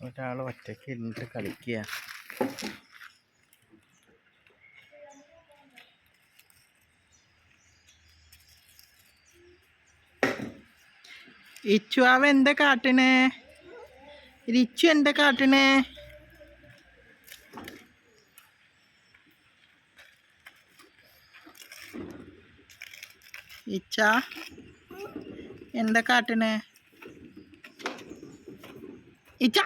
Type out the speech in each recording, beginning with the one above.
ഒരാൾ ഒറ്റയ്ക്ക് ഇരുന്നിട്ട് കളിക്കുക. ഇച്ചു അവ എന്താ കാട്ടണേ? ഇച്ചു എന്താ കാട്ടണേ? ഇച്ച എന്താ കാട്ടണേ? ഇച്ച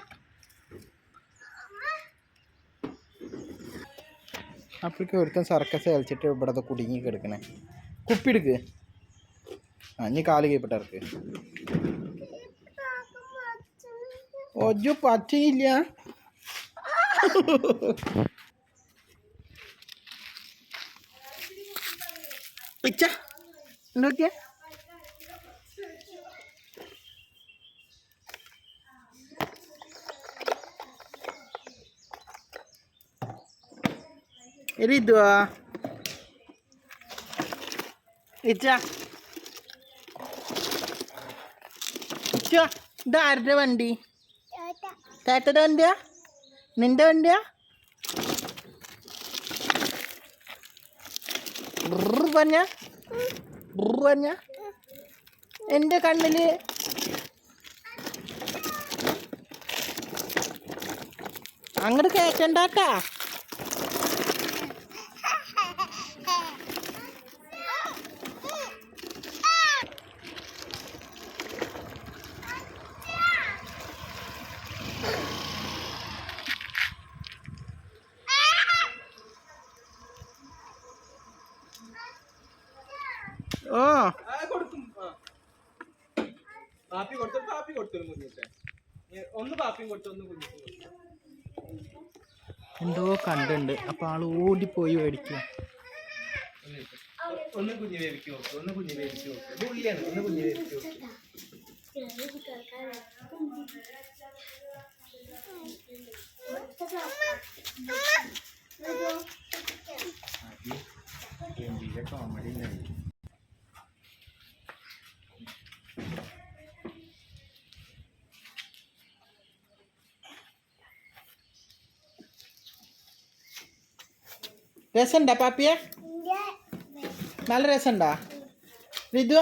അപ്പോഴേക്ക് ഒരുത്തൻ സർക്കസ് കളിച്ചിട്ട് ഇവിടെ കുടുങ്ങി കിടക്കണേ. കുപ്പി എടുക്ക് ആ ഇനി കാൽ കൈപ്പെട്ടവർക്ക് ഒജു പറ്റിയില്ല. പിച്ച നോക്കിയ ഇരിദ്വാ ഇച്ച ഇച്ച ഇതാരുടെ വണ്ടി ചേട്ടന്റെ വണ്ടിയാ നിന്റെ വണ്ടിയാ പറഞ്ഞ പറഞ്ഞ എന്റെ കണ്ണിൽ അങ്ങോട്ട് കേക്കണ്ടാട്ടാ ഓ ആ, കൊടുക്കും. പാപ്പി കൊടുത്തു പാപ്പി കൊടുത്തു കുഞ്ഞിട്ട് ഒന്ന് പാപ്പിയും കൊടുത്തു ഒന്ന് കുഞ്ഞിട്ടും എന്തോ കണ്ടുണ്ട്. അപ്പൊ ആൾ ഓടിപ്പോയി മേടിക്കുക. ഒന്ന് കുഞ്ഞു വേവിക്ക് നോക്കും. ഒന്ന് കുഞ്ഞു വേവിക്ക് നോക്കും. ഉള്ളിയാണ്. ഒന്ന് കുഞ്ഞു വേവിക്ക് നോക്കും. കോമഡി രസണ്ടാ പാപ്പിയെ? നല്ല റിതു?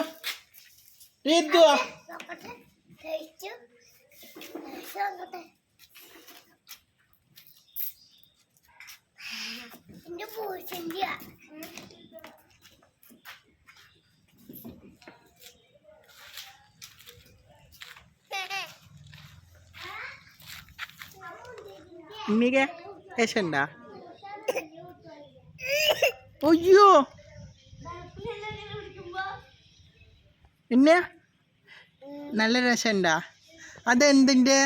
എന്റെ പൂച്ചന്റെ ഉമ്മിക രസണ്ടാ അയ്യോ. പിന്നെ? നല്ല രസണ്ടാ. അതെന്തിന്റെ?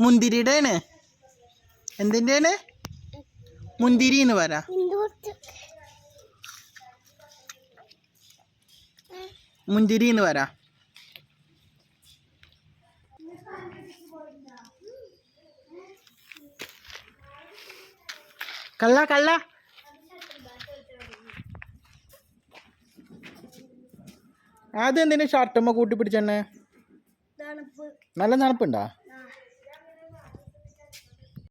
മുന്തിരിയുടെ ആണ് എന്തിന്റെ ആണ് മുന്തിരി എന്ന് പറ. മുന്തിരി എന്ന് പറ. കള്ള കള്ള. അതെന്തിനാ ഷർട്ടുമ്മ കൂട്ടി പിടിച്ചെണ്ണേ നല്ല തണുപ്പുണ്ടാ?